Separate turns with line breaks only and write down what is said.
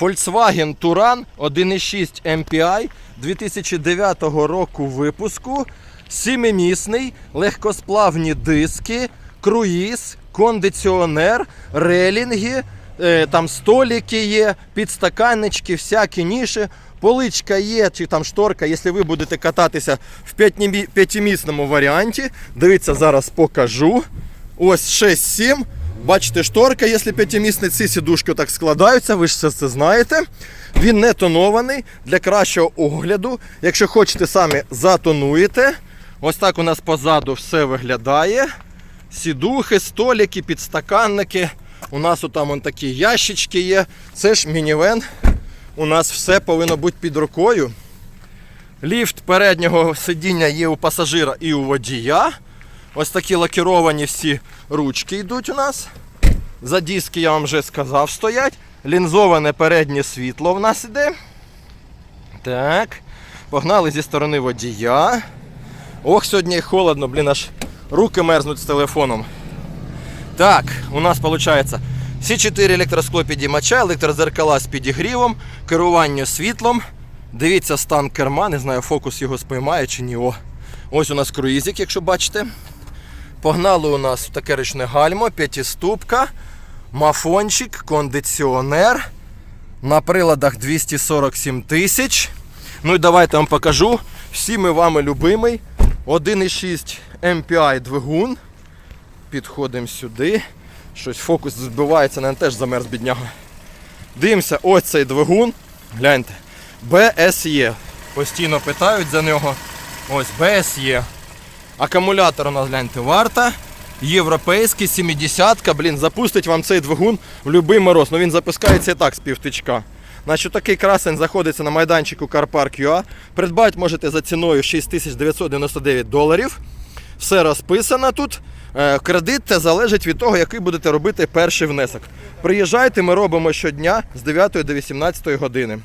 Volkswagen Touran 1.6 MPI 2009 року випуску. Сімимісний, легкосплавні диски, круїз, кондиціонер, релінги, е, там столики є, підстаканнички, всякі ніші. Поличка є, чи там шторка, якщо ви будете кататися в п'ятимісному варіанті. Дивіться, зараз покажу. Ось 6-7. Бачите, шторка, якщо п'ятимісний, ці сідушки так складаються, ви ж все це знаєте. Він не тонований для кращого огляду. Якщо хочете самі затонуєте. Ось так у нас позаду все виглядає. Сідухи, столики, підстаканники. У нас там вон такі ящички є. Це ж мінівен. У нас все повинно бути під рукою. Ліфт переднього сидіння є у пасажира і у водія. Ось такі лакіровані всі ручки йдуть у нас. За диски я вам вже сказав стоять. Лінзоване переднє світло в нас іде. Так. Погнали зі сторони водія. Ох, сьогодні холодно, блін, аж руки мерзнуть з телефоном. Так, у нас виходить всі 4 електросклопідіймача, електрозеркала з підігрівом, керування світлом. Дивіться стан керма, не знаю, фокус його спіймає чи ні. О. Ось у нас круїзик, якщо бачите. Погнали у нас таке ручне гальмо, п'ятиступка, мафончик, кондиціонер. На приладах 247 тисяч. Ну і давайте вам покажу. Всіми вами любимий 1,6 MPI двигун. Підходимо сюди. Щось фокус збивається, не теж замерз бідняга. Дивимося, ось цей двигун. Гляньте. BSE. Постійно питають за нього. Ось BSE. Акумулятор у нас гляньте варта. Європейський 70-ка, блін, запустить вам цей двигун в будь-який мороз. Ну він запускається і так з півтичка. Значить, такий красень знаходиться на майданчику CarPark.ua. Придбати можете за ціною 6999 доларів. Все розписано тут. Е, Кредит залежить від того, який будете робити перший внесок. Приїжджайте, ми робимо щодня з 9 до 18 години.